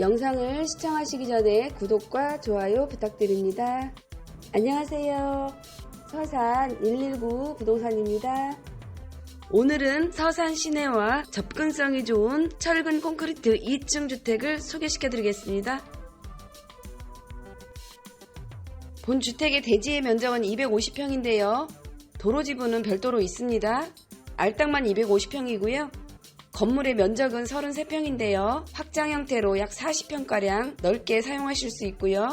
영상을 시청하시기 전에 구독과 좋아요 부탁드립니다. 안녕하세요. 서산 119 부동산입니다. 오늘은 서산 시내와 접근성이 좋은 철근 콘크리트 2층 주택을 소개시켜 드리겠습니다. 본 주택의 대지의 면적은 250평인데요. 도로 지분은 별도로 있습니다. 알땅만 250평이고요. 건물의 면적은 33평인데요. 확장 형태로 약 40평가량 넓게 사용하실 수 있고요.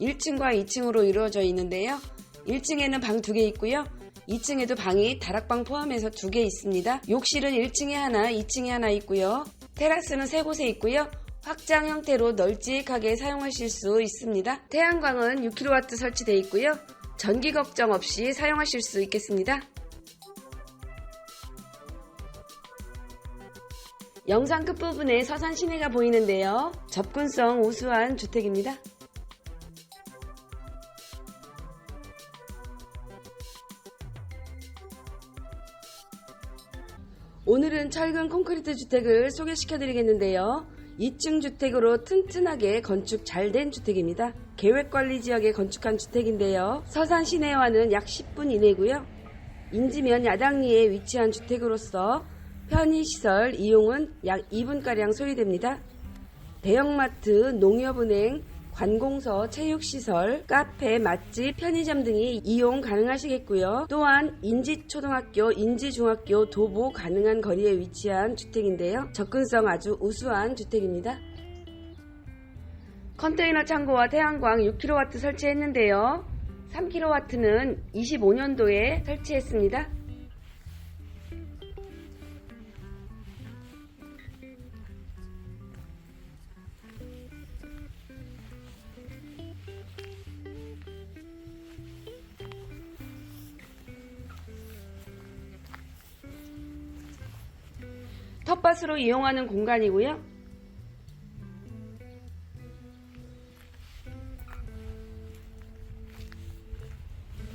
1층과 2층으로 이루어져 있는데요. 1층에는 방 2개 있고요. 2층에도 방이 다락방 포함해서 2개 있습니다. 욕실은 1층에 하나, 2층에 하나 있고요. 테라스는 3곳에 있고요. 확장 형태로 널찍하게 사용하실 수 있습니다. 태양광은 6kW 설치되어 있고요. 전기 걱정 없이 사용하실 수 있겠습니다. 영상 끝부분에 서산 시내가 보이는데요. 접근성 우수한 주택입니다. 오늘은 철근 콘크리트 주택을 소개시켜 드리겠는데요. 2층 주택으로 튼튼하게 건축 잘 된 주택입니다. 계획관리 지역에 건축한 주택인데요. 서산 시내와는 약 10분 이내고요. 인지면 야당리에 위치한 주택으로서 편의시설 이용은 약 2분가량 소요됩니다. 대형마트, 농협은행, 관공서, 체육시설, 카페, 맛집, 편의점 등이 이용 가능하시겠고요. 또한 인지초등학교, 인지중학교 도보 가능한 거리에 위치한 주택인데요. 접근성 아주 우수한 주택입니다. 컨테이너 창고와 태양광 6kW 설치했는데요. 3kW는 25년도에 설치했습니다. 텃밭으로 이용하는 공간이고요.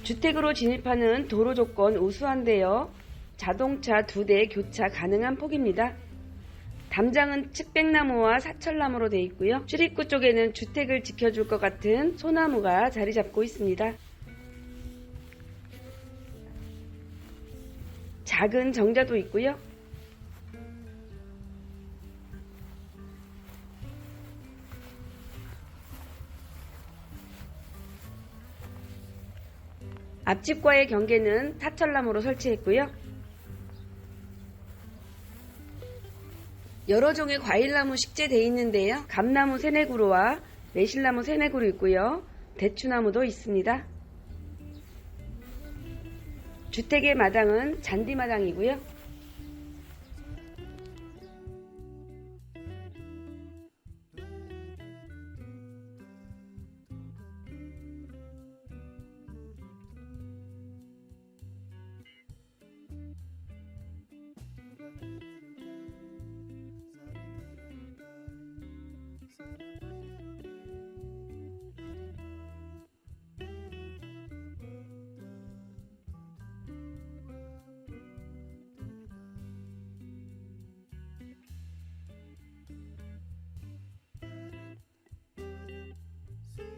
주택으로 진입하는 도로 조건 우수한데요. 자동차 두 대 교차 가능한 폭입니다. 담장은 측백나무와 사철나무로 되어 있고요. 출입구 쪽에는 주택을 지켜줄 것 같은 소나무가 자리 잡고 있습니다. 작은 정자도 있고요. 앞집과의 경계는 사철나무로 설치했고요. 여러 종의 과일나무 식재되어 있는데요. 감나무 세네그루와 매실나무 세네그루 있고요. 대추나무도 있습니다. 주택의 마당은 잔디마당이고요.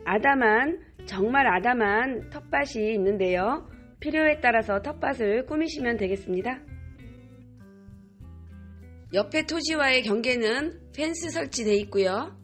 아담한 정말 아담한 텃밭이 있는데요. 필요에 따라서 텃밭을 꾸미시면 되겠습니다. 옆에 토지와의 경계는 펜스 설치되어 있고요.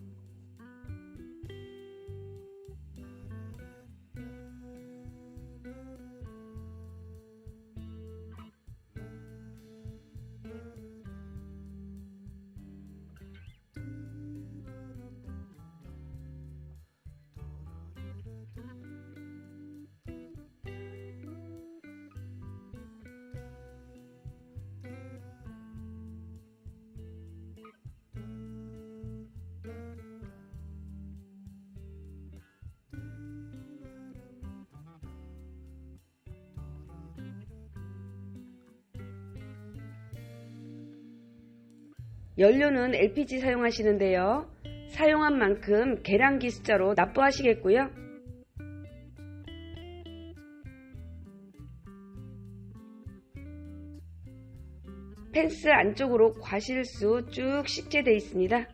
연료는 LPG 사용하시는데요. 사용한 만큼 계량기 숫자로 납부하시겠고요. 펜스 안쪽으로 과실수 쭉 식재되어 있습니다.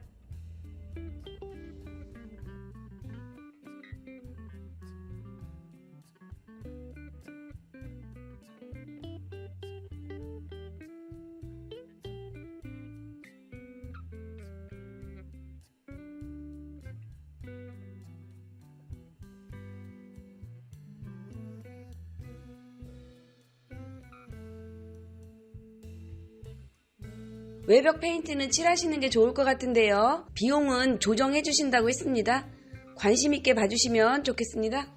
외벽 페인트는 칠하시는 게 좋을 것 같은데요. 비용은 조정해 주신다고 했습니다. 관심 있게 봐주시면 좋겠습니다.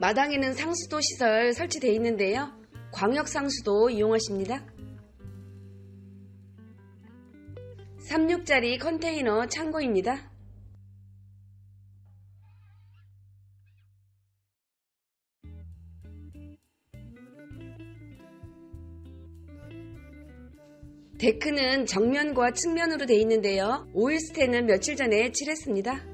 마당에는 상수도 시설 설치되어 있는데요. 광역 상수도 이용하십니다. 36짜리 컨테이너 창고입니다. 데크는 정면과 측면으로 되어 있는데요. 오일스텐은 며칠 전에 칠했습니다.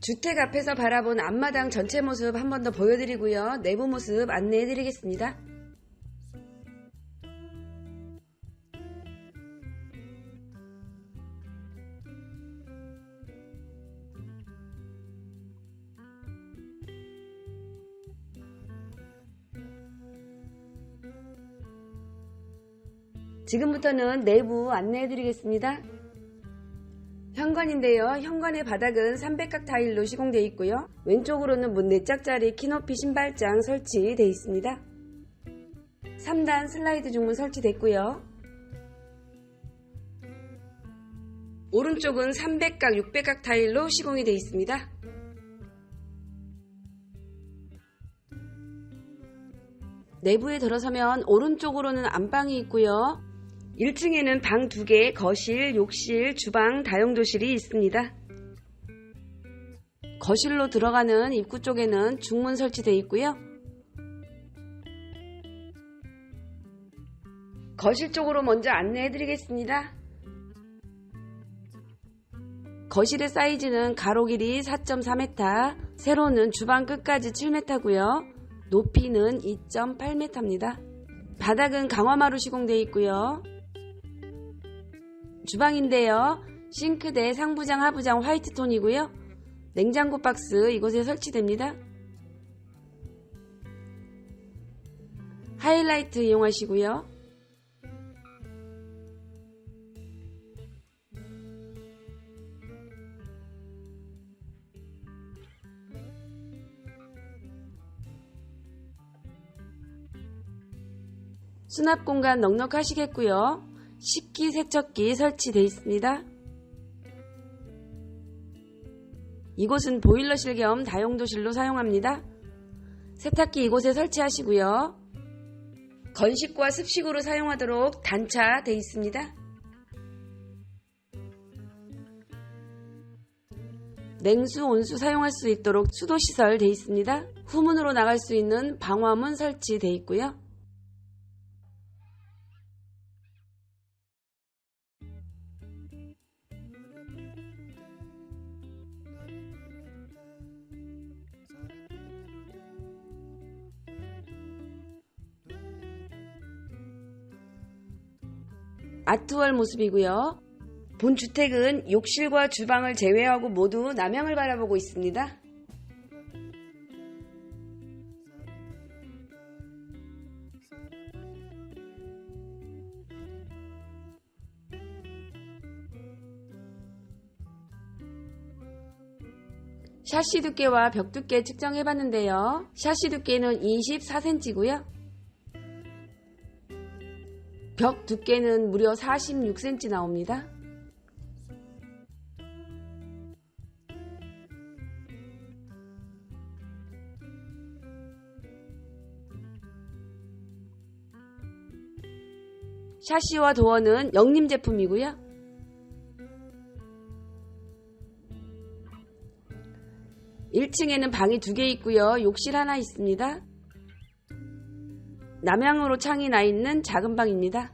주택 앞에서 바라본 앞마당 전체 모습 한 번 더 보여드리고요. 내부 모습 안내해드리겠습니다. 지금부터는 내부 안내해드리겠습니다. 현관인데요. 현관의 바닥은 300각 타일로 시공되어 있고요. 왼쪽으로는 문 4짝짜리 키높이 신발장 설치되어 있습니다. 3단 슬라이드 중문 설치됐고요. 오른쪽은 300각, 600각 타일로 시공이 되어 있습니다. 내부에 들어서면 오른쪽으로는 안방이 있고요. 1층에는 방 2개, 거실, 욕실, 주방, 다용도실이 있습니다. 거실로 들어가는 입구 쪽에는 중문 설치되어 있고요. 거실 쪽으로 먼저 안내해 드리겠습니다. 거실의 사이즈는 가로 길이 4.4m, 세로는 주방 끝까지 7m고요. 높이는 2.8m입니다. 바닥은 강화마루 시공되어 있고요. 주방인데요. 싱크대, 상부장, 하부장 화이트 톤이고요. 냉장고 박스 이곳에 설치됩니다. 하이라이트 이용하시고요. 수납 공간 넉넉하시겠고요. 식기 세척기 설치되어 있습니다. 이곳은 보일러실 겸 다용도실로 사용합니다. 세탁기 이곳에 설치하시고요. 건식과 습식으로 사용하도록 단차되어 있습니다. 냉수, 온수 사용할 수 있도록 수도시설 되어 있습니다. 후문으로 나갈 수 있는 방화문 설치되어 있고요. 아트월 모습이고요. 본 주택은 욕실과 주방을 제외하고 모두 남향을 바라보고 있습니다. 샤시 두께와 벽 두께 측정해봤는데요. 샤시 두께는 24cm고요. 벽 두께는 무려 46cm 나옵니다. 샤시와 도어는 영림 제품이고요. (1층에는) 방이 두 개 있고요 욕실 하나 있습니다 남향으로 창이 나 있는 작은 방입니다.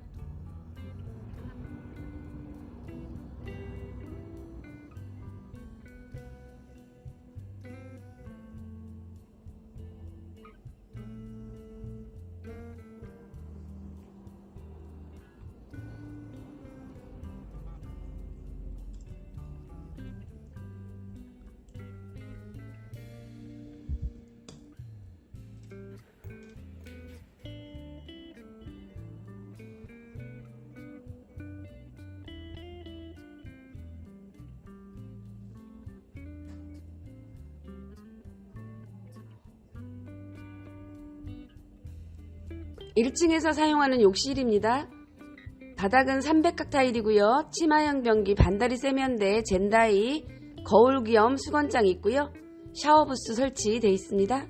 1층에서 사용하는 욕실입니다. 바닥은 300각 타일이고요. 치마형 변기, 반다리 세면대, 젠다이, 거울 겸 수건장 있고요. 샤워부스 설치되어 있습니다.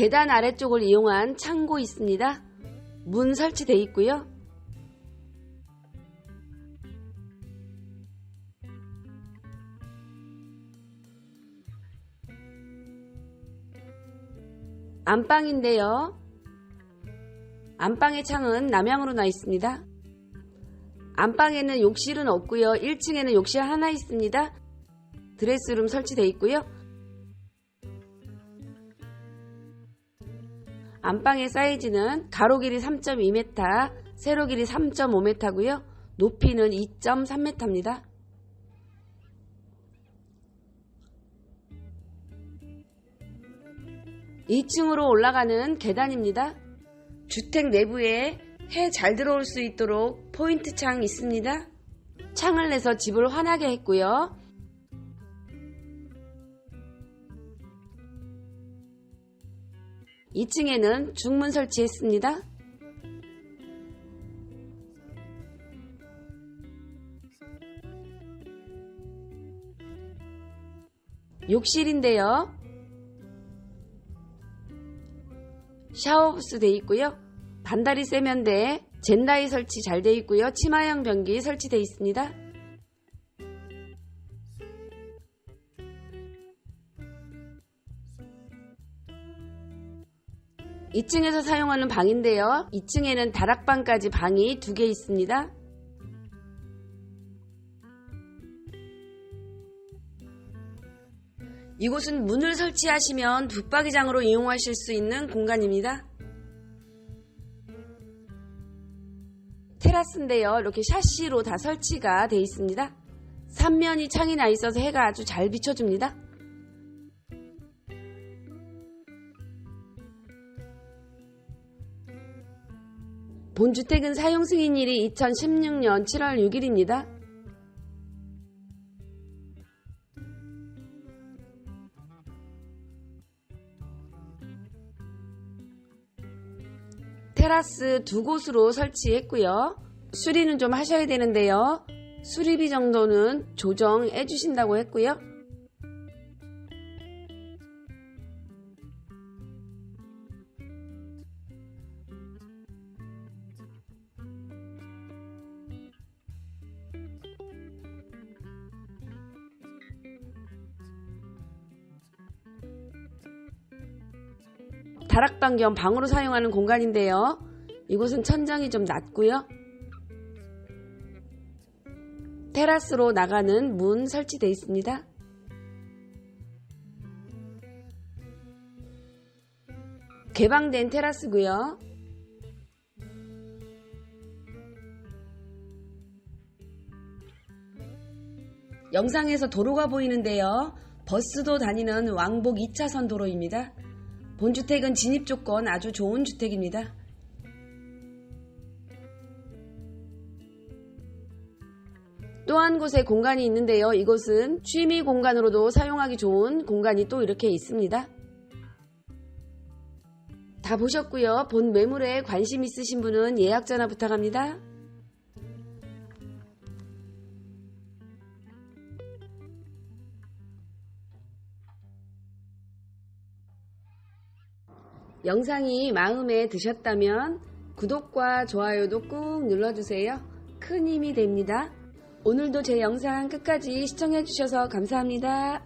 계단 아래쪽을 이용한 창고 있습니다. 문 설치되어 있고요. 안방인데요. 안방의 창은 남향으로 나 있습니다. 안방에는 욕실은 없고요. 1층에는 욕실 하나 있습니다. 드레스룸 설치되어 있고요. 안방의 사이즈는 가로 길이 3.2m, 세로 길이 3.5m고요. 높이는 2.3m입니다. 2층으로 올라가는 계단입니다. 주택 내부에 해 잘 들어올 수 있도록 포인트 창 있습니다. 창을 내서 집을 환하게 했고요. 2층에는 중문 설치했습니다. 욕실인데요. 샤워부스 돼 있고요. 반다리 세면대, 젠다이 설치 잘 돼 있고요. 치마형 변기 설치돼 있습니다. 2층에서 사용하는 방인데요. 2층에는 다락방까지 방이 두 개 있습니다. 이곳은 문을 설치하시면 북박이장으로 이용하실 수 있는 공간입니다. 테라스인데요. 이렇게 샤시로 다 설치가 되어 있습니다. 3면이 창이 나 있어서 해가 아주 잘 비춰줍니다. 본주택은 사용 승인일이 2016년 7월 6일입니다. 테라스 두 곳으로 설치했고요. 수리는 좀 하셔야 되는데요. 수리비 정도는 조정해 주신다고 했고요. 다락방 겸 방으로 사용하는 공간인데요. 이곳은 천장이 좀 낮고요. 테라스로 나가는 문 설치되어 있습니다. 개방된 테라스고요. 영상에서 도로가 보이는데요. 버스도 다니는 왕복 2차선 도로입니다. 본주택은 진입 조건 아주 좋은 주택입니다. 또한 곳에 공간이 있는데요. 이곳은 취미 공간으로도 사용하기 좋은 공간이 또 이렇게 있습니다. 다 보셨고요. 본 매물에 관심 있으신 분은 예약 전화 부탁합니다. 영상이 마음에 드셨다면 구독과 좋아요도 꾹 눌러주세요. 큰 힘이 됩니다. 오늘도 제 영상 끝까지 시청해주셔서 감사합니다.